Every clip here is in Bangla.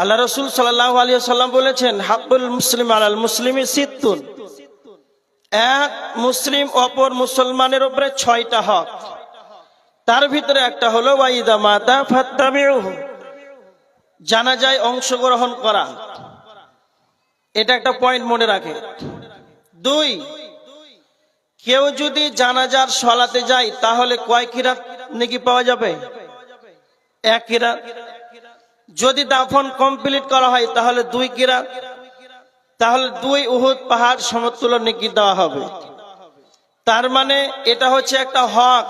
আল্লাহ রসুল সাল্লাহ আলী সাল্লাম বলেছেন, হাব্বুল মুসলিম আলাল মুসলিমি সিত্তুন। এক মুসলিম অপর মুসলমানের উপরে ছয়টা হক। তার ভিতরে একটা হলো, ওয়াইদা মাতা ফাত্তাবিউহু। জানা যায় অংশগ্রহণ করা। এটা একটা পয়েন্ট মনে রাখে। দুই, কেউ যদি জানাজার সলাতে যায়, তাহলে কয় কিরাত নাকি পাওয়া যাবে? এক কিরাত। যদি দাফন কমপ্লিট করা হয়, তাহলে দুই কিরা, তাহলে দুই উহুদ পাহাড় সমতুল্য নেকি দেওয়া হবে। তার মানে এটা হচ্ছে একটা হক।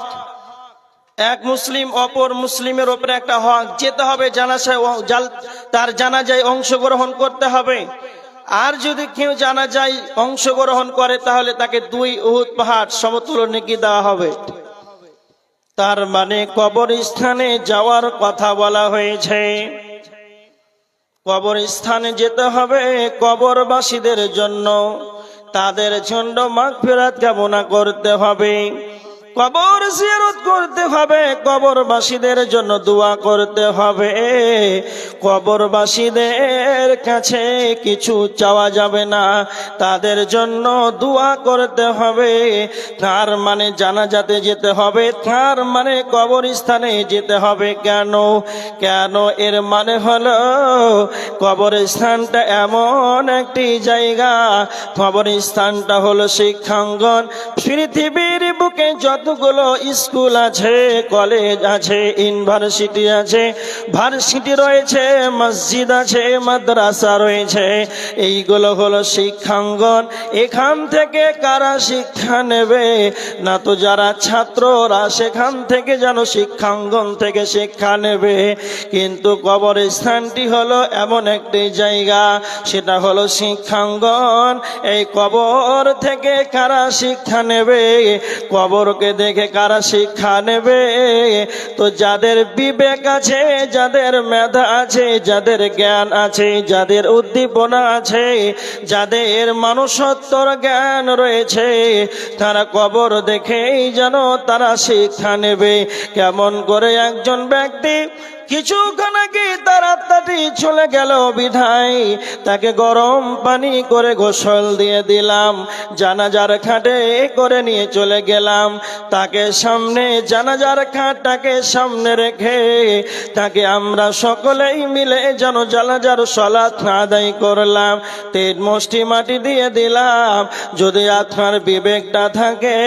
এক মুসলিম অপর মুসলিমের ওপরে একটা হক। যেতে হবে জানাশায় তার জানা যায় অংশগ্রহণ করতে হবে। আর যদি কেউ জানা যায় অংশগ্রহণ করে, তাহলে তাকে দুই উহুদ পাহাড় সমতুল্য নেকি দেওয়া হবে। তার মানে কবরস্থানে যাওয়ার কথা বলা হয়েছে। কবরস্থানে যেতে হবে কবরবাসীদের জন্য। তাদের জন্য মাগ ফেরাত কামনা করতে হবে। কবর জিয়ারত করতে হবে, কবরবাসীদের জন্য দোয়া করতে হবে। কবরবাসীদের কাছে কিছু চাওয়া যাবে না, তাদের জন্য দোয়া করতে হবে। তার মানে জানাজাতে যেতে হবে, তার মানে কবরস্থানে যেতে হবে। কেন? কেন? এর মানে হলো, কবরস্থানটা এমন একটি জায়গা, কবরস্থানটা হলো শিক্ষাঙ্গন। পৃথিবীর বুকে যতগুলো স্কুল আছে, কলেজ আছে, ইউনিভার্সিটি আছে, ভার্সিটি রয়েছে, মসজিদ আছে, মাদ্রাসা রয়েছে, এইগুলো হলো শিক্ষাঙ্গন। এখান থেকে কারা শিক্ষা নেবে? না তো যারা ছাত্ররা সেখান থেকে যেন শিক্ষাঙ্গন থেকে শিক্ষা নেবে। কিন্তু কবরস্থানটি হলো এমন একটি জায়গা, সেটা হলো শিক্ষাঙ্গন। এই কবর থেকে কারা শিক্ষা নেবে? কবরকে দেখে কারা শিক্ষা নেবে? তো যাদের বিবেক আছে, যাদের মেধা আছে, যাদের জ্ঞান আছে, যাদের উদ্দীপনা আছে, যাদের মানুষত্বর জ্ঞান রয়েছে, তারা কবর দেখেই যেন তারা শিক্ষা নেবে। কেমন করে একজন ব্যক্তি কিছুক্ষণ আগে তার আত্মাটি চলে গেল বিধায়। তাকে গরম পানি করে গোসল দিয়ে দিলাম। জানাজার খাটে করে নিয়ে চলে গেলাম। তাকে সামনে, জানাজার খাটটাকে সামনে রেখে তাকে আমরা সকলেই মিলে যেন জানাজার সলাৎ আদায় করলাম। তিন মুষ্টি মাটি দিয়ে দিলাম। যদি আপনার বিবেকটা থাকে,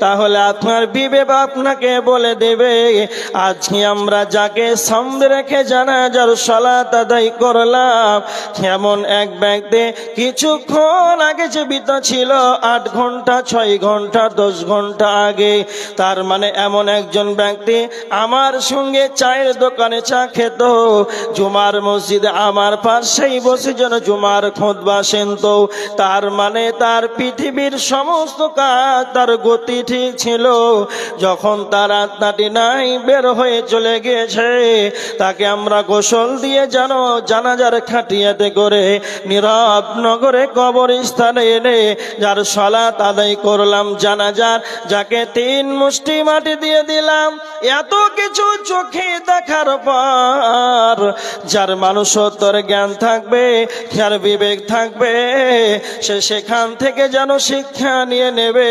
তাহলে আপনার বিবেক আপনাকে বলে দেবে। আজকে আমরা যাকে সামনে রেখে জানাজার সলাত আদায় করলাম। এমন এক ব্যক্তি কিছুক্ষণ আগে জীবিত ছিল, আট ঘণ্টা, ছয় ঘণ্টা, দশ ঘণ্টা আগে। তার মানে এমন একজন ব্যক্তি আমার সঙ্গে চায়ের দোকানে চা খেত। জুমার মসজিদে আমার পাশেই বসে যেন জুমার খোঁজ বাসেন তো তার মানে তার পৃথিবীর সমস্ত কাজ তার গতি ঠিক ছিল। যখন তার আত্মাটি নাই, বের হয়ে চলে গিয়েছে। তাকে আমরা গোসল দিয়ে যেন জানাজার খাটিয়াতে করে নীরব নগরে কবরস্থানে এনে যার সলাত আদায় করলাম জানাজার, যাকে তিন মুষ্টি মাটি দিয়ে দিলাম। এত কিছু চোখে দেখার পর যার মানুষত্বর জ্ঞান থাকবে যার বিবেক থাকবে, সে সেখান থেকে যেন শিক্ষা নিয়ে নেবে।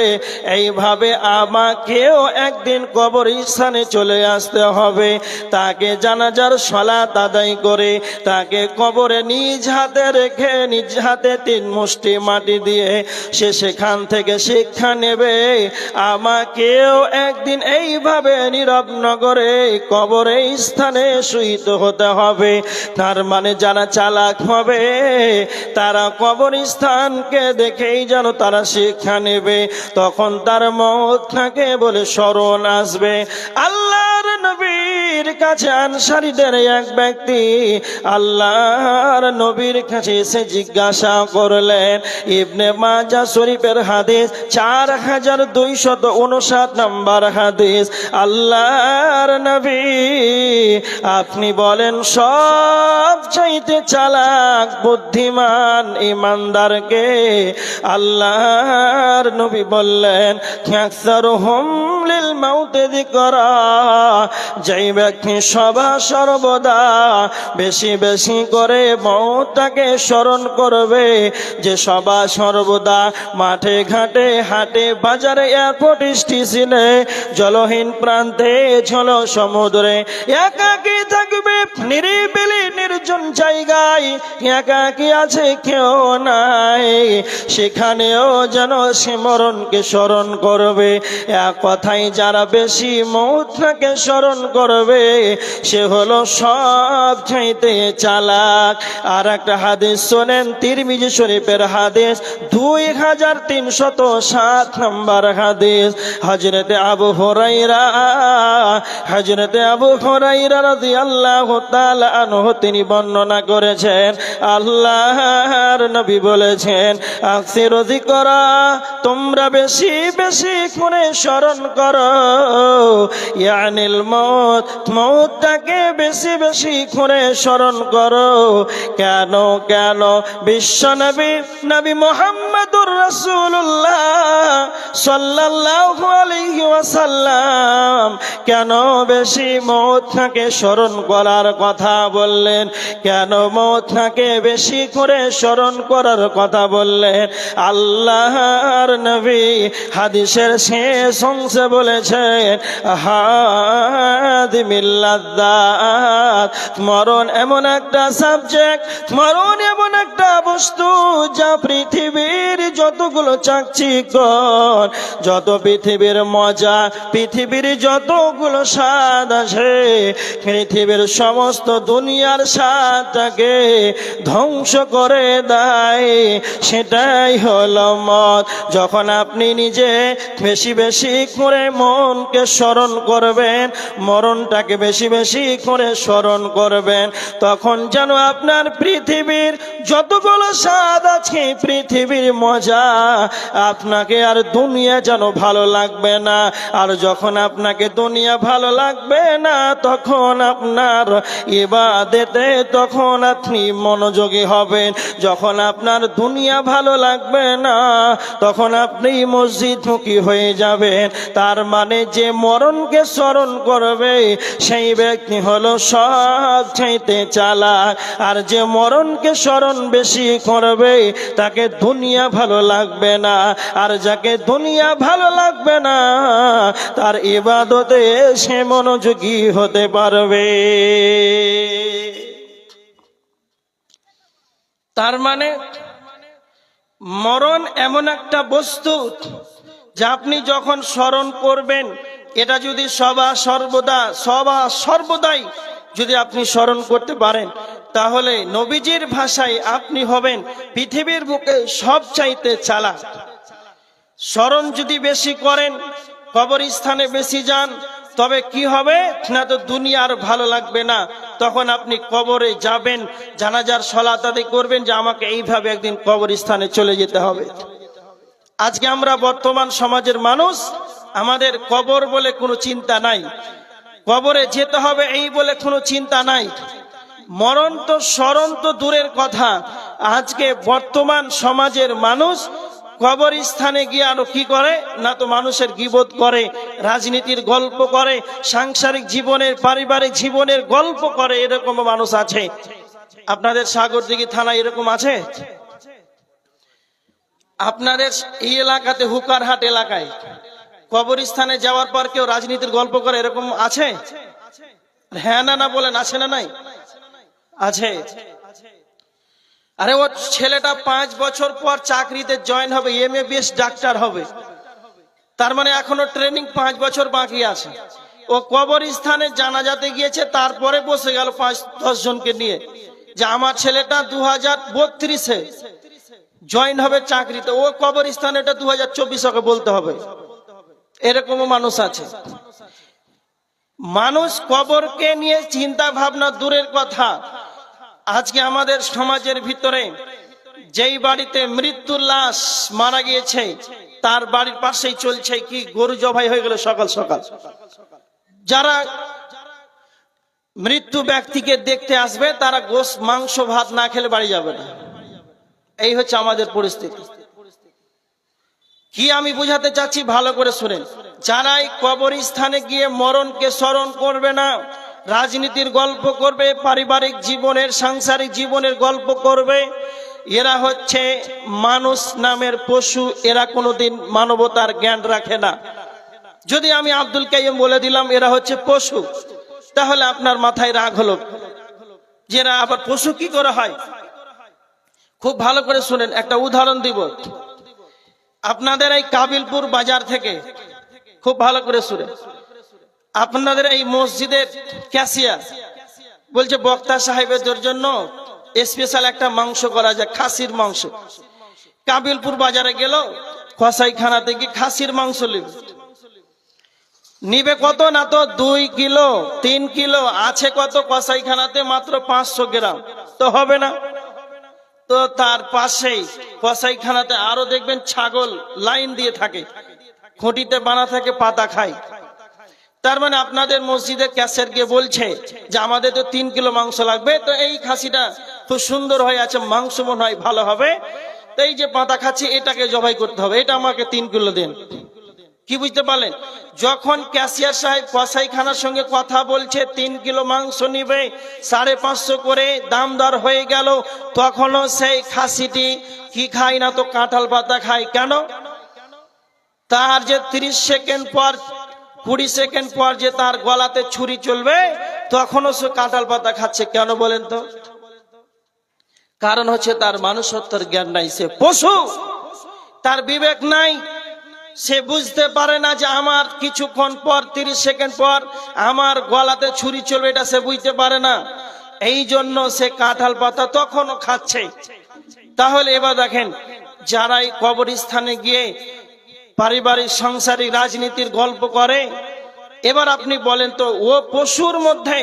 এইভাবে আমাকেও একদিন কবর স্থানে চলে আসতে হবে। তাকে জানাজার সলাত আদায় করে তাকে কবরে নিজ হাতে রেখে, নিজ হাতে তিন মুষ্টি মাটি দিয়ে সে সেখান থেকে শিক্ষা নেবে। আমাকেও একদিন এইভাবে নীরব নগরে কবরে স্থানে শুইতে হতে হবে। তার মানে যারা চালাক হবে, তারা কবর স্থানকে দেখেই যেন তারা শিক্ষা নেবে। তখন তার মত থাকে বলে স্মরণ আসবে। আল্লাহর নবীর কাছে আনসারিদের এক ব্যক্তি আল্লাহর নবীর কাছে এসে জিজ্ঞাসা করলেন, ইবনে মাজা শরীফের হাদিস চার হাজার দুইশত উনষাট নম্বর হাদিস। আল্লাহর নবী, আপনি বলেন সব চাইতে চালাক, বুদ্ধিমান ইমানদারকে আল্লাহর নবী বললেন আকসার হোম লিল মাউতে করা যেই ব্যক্তি সভা সর্বদা। বেশি বেশি করে মৌতাকে স্মরণ করবে। যে সভা সর্বদা মাঠে ঘাটে হাটে বাজারে এয়ারপোর্ট স্টেশনে জলহীন প্রান্তে ঝল সমুদ্রে একাকি থাকবে নিরিবিলি নির্জন জায়গায় একাকি আছে, কেউ নাই। সেখানেও যেন সিমরণকে স্মরণ করবে। এক কথাই যারা বেশি মৌত্রাকে স্মরণ করবে, সে হলো সব চাইতে চালাক। আর একটা হাদিস শোনেন, তিরমিজি শরীফের হাদিস, দুই হাজার তিনশত সাত নম্বর হাদিস। হজরতে আবু হরাইরা হজরতে আবু হরাইরা রাজি আল্লাহ তিনি বর্ণনা করেছেন, আল্লাহর নবী বলেছেন করা, তোমরা বেশি বেশি করে স্মরণ করো। ইয়ানিল মত বেশি বেশি করে স্মরণ করো। কেন কেন, বিশ্ব নবী নবী মোহাম্মদুর রসুল্লাহ ওয়াসাল্লাম, কেন বেশি মৌতটাকে স্মরণ করার কথা বললেন, কেন মৌথাকে বেশি করে স্মরণ করার কথা বললেন? আল্লাহর নবী হাদিসের শেষ অংশে বলেছেন হাদিমিল্লাদাত মরণ এমন একটা সাবজেক্ট মরণ এমন একটা বস্তু যা পৃথিবীর যতগুলো চাকচিকন যত পৃথিবীর মজা, পৃথিবীর যতগুলো স্বাদ আছে পৃথিবীর সমস্ত দুনিয়ার স্বাদটাকে ধ্বংস করে দেয়। সেটাই হলো মত যখন আপনি নিজে বেশি বেশি করে মনকে স্মরণ করবেন, মরণটাকে বেশি বেশি করে স্মরণ করবেন, তখন যেন আপনার পৃথিবীর যতগুলো স্বাদ আছে, পৃথিবীর মজা। আপনাকে আর দুনিয়া যেন ভালো লাগবে না। আর যখন আপনাকে দুনিয়া ভালো লাগবে না, তখন আপনার এবাদেতে তখন আপনি মনোযোগী হবেন। যখন আপনার দুনিয়া ভালো লাগবে না, তখন আপনি মসজিদ মসজিদমুখী হয়ে যাবেন। তার মানে যে মরণকে স্মরণ করবে, সেই ব্যক্তি হলো সব চাইতে চালাক। আর যে মরণকে স্মরণ বেশি করবে, তাকে দুনিয়া ভালো লাগবে না। আর যাকে দুনিয়া ভালো লাগবে না, তার ইবাদতে সে মনোযোগী হতে পারবে। তার মানে মরণ এমন একটা বস্তু যা আপনি যখন স্মরণ করবেন, এটা যদি সবা সর্বদা, সবা সর্বদাই যদি আপনি স্মরণ করতে পারেন তাহলে নবীজির ভাষায় আপনি হবেন পৃথিবীর বুকে সব চাইতে চালা স্মরণ যদি বেশি করেন, কবরস্থানে বেশি যান, তবে কি হবে? না তো দুনিয়ার ভালো লাগবে না। তখন আপনি কবরে যাবেন, জানাজার সলাত আদায় করবেন যে আমাকে এইভাবে একদিন কবরস্থানে চলে যেতে হবে। আজকে আমরা বর্তমান সমাজের মানুষ, আমাদের কবর বলে কোনো চিন্তা নাই। কবরে যেতে হবে এই বলে কোনো চিন্তা নাই। মরণ তো স্মরণ তো দূরের কথা। আজকে বর্তমান সমাজের মানুষ কবরস্থানে গিয়ে আরও কি করে? না তো মানুষের গিবোধ করে, রাজনীতির গল্প করে, সাংসারিক জীবনের, পারিবারিক জীবনের গল্প করে এরকম মানুষ আছে। আপনাদের সাগরদিঘি থানা এরকম আছে? আপনাদের এই এলাকাতে হুকারহাট এলাকায় কবরস্থানে যাওয়ার পর কেউ রাজনীতির গল্প করে এরকম আছে? হ্যাঁ না না বলেন, আছে না নাই? আছে। আরে ও ছেলেটা পাঁচ বছর পর চাকরিতে জয়েন হবে এম এ বিএস ডাক্তার হবে। তার মানে এখনও ট্রেনিং পাঁচ বছর বাকি আছে। ও কবরস্থানে জানাজাতে গিয়েছে, তারপরে বসে গেল পাঁচ, দশ জনকে নিয়ে। যে আমার ছেলেটা দু হাজার বত্রিশে জয়েন হবে চাকরিতে, ও কবরস্থানে এটা দু হাজার চব্বিশ ওকে বলতে হবে। এরকমও মানুষ আছে। মানুষ কবরকে নিয়ে চিন্তা ভাবনা দূরের কথা। আজকে আমাদের সমাজের ভিতরে যেই বাড়িতে মৃত্যুর লাশ মারা গিয়েছে, তার বাড়ির পাশেই চলছে কি গরু জবাই হয়ে গেল সকাল সকাল। যারা মৃত্যু ব্যক্তিকে দেখতে আসবে, তারা গোস মাংস, ভাত না খেলে বাড়ি যাবে না। এই হচ্ছে আমাদের পরিস্থিতি। কি আমি বুঝাতে চাচ্ছি ভালো করে শুনেন। যারাই কবরস্থানে গিয়ে মরণকে স্মরণ করবে না রাজনীতির গল্প করবে, পারিবারিক জীবনের, সাংসারিক জীবনের গল্প করবে। এরা হচ্ছে মানুষ নামের পশু, এরা কোনোদিন মানবতার জ্ঞান রাখে না। যদি আমি আব্দুল কাইম বলে দিলাম, এরা হচ্ছে পশু, তাহলে আপনার মাথায় রাগ হলো। যে এরা আবার পশু কি করে হয়? খুব ভালো করে শুনেন, একটা উদাহরণ দিব। আপনাদের এই কাবিলপুর বাজার থেকে, খুব ভালো করে শুনে। আপনাদের এই মসজিদের ক্যাশিয়ার বলছে, বক্তা সাহেবের জন্য স্পেশাল একটা মাংস করা যায়, খাসির মাংস। কাবিলপুর বাজারে গেল কসাইখানা থেকে খাসির মাংস নিবে নিবে কত না তো দুই কিলো, তিন কিলো, আছে কত কসাইখানাতে মাত্র পাঁচশো গ্রাম। তো হবে না। তো তার পাশেই কসাইখানাতে আরও দেখবেন ছাগল লাইন দিয়ে থাকে। খুঁটিতে বানা থাকে, পাতা খায়। তার মানে আপনাদের মসজিদে ক্যাশের গিয়ে বলছে যে আমাদের তো তিন কিলো মাংস লাগবে, তো এই খাসিটা খুব সুন্দর হয়ে আছে, মাংস মনে হয় ভালো হবে। তো এই যে পাতা খাচ্ছি, এটাকে জবাই করতে হবে, এটা আমাকে তিন কিলো দিন। কি বুঝতে পারলেন? যখন ক্যাশিয়ার সাহেব কসাইখানার সঙ্গে কথা বলছে, তিন কিলো মাংস নিবে, সাড়ে পাঁচশো করে দাম দর হয়ে গেল, তখনও সেই খাসিটি কি খায় না তো কাঁঠাল পাতা খায় কেন? তার যে তিরিশ সেকেন্ড পর কুড়ি সেকেন্ড পর যে তার গলাতে ছুরি চলবে, তখনও সে কাঁঠাল পাতা খাচ্ছে। কেন বলেন তো? কারণ হচ্ছে তার মানুষত্বর জ্ঞান নাই, সে পশু। তার বিবেক নাই। সে বুঝতে পারে না যে আমার কিছুক্ষণ পর, তিরিশ সেকেন্ড পর আমার গলাতে ছুরি চলবে, এটা সে বুঝতে পারে না। এই জন্য সে কাঁঠাল পাতা তখনও খাচ্ছে। তাহলে এবার দেখেন যারাই কবরস্থানে গিয়ে পারিবারিক, সাংসারিক রাজনীতির গল্প করে। এবার আপনি বলেন তো, ও পশুর মধ্যে,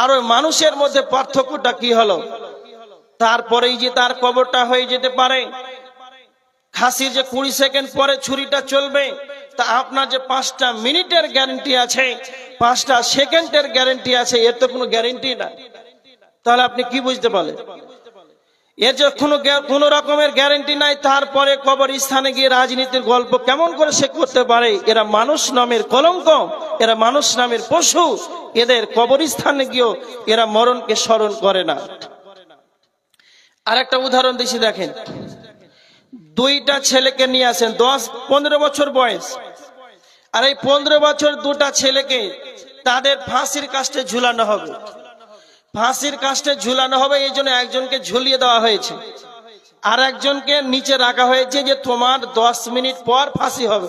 আর ওই মানুষের মধ্যে পার্থক্যটা কি হলো? তারপরেই যে তার কবরটা হয়ে যেতে পারে। খাসির যে কুড়ি সেকেন্ড পরে ছুরিটা চলবে, তা আপনার যে পাঁচটা মিনিটের গ্যারেন্টি আছে, পাঁচটা সেকেন্ডের গ্যারেন্টি আছে, এর তো কোনো গ্যারেন্টি না তাহলে আপনি কি বুঝতে পারলেন? এর যে কোনো কোনো রকমের গ্যারেন্টি নাই, তারপরে কবর স্থানে গিয়ে রাজনীতির গল্প কেমন করে সে করতে পারে? এরা মানুষ নামের কলঙ্ক, এরা মানুষ নামের পশু, এদের কবরস্থানে গিয়েও এরা মরণকে স্মরণ করে না। আর একটা উদাহরণ দিছি দেখেন। দুইটা ছেলেকে নিয়ে আসেন, দশ, পনেরো বছর বয়স। আর এই পনেরো বছর দুটা ছেলেকে তাদের ফাঁসির কাস্টে ঝুলানো হবে। ফাঁসির কাষ্টে ঝুলানো হবে, এই জন্য একজনকে ঝুলিয়ে দেওয়া হয়েছে। আর একজনকে নিচে রাখা হয়েছে যে তোমার দশ মিনিট পর ফাঁসি হবে।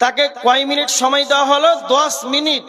তাকে কয় মিনিট সময় দেওয়া হলো? দশ মিনিট।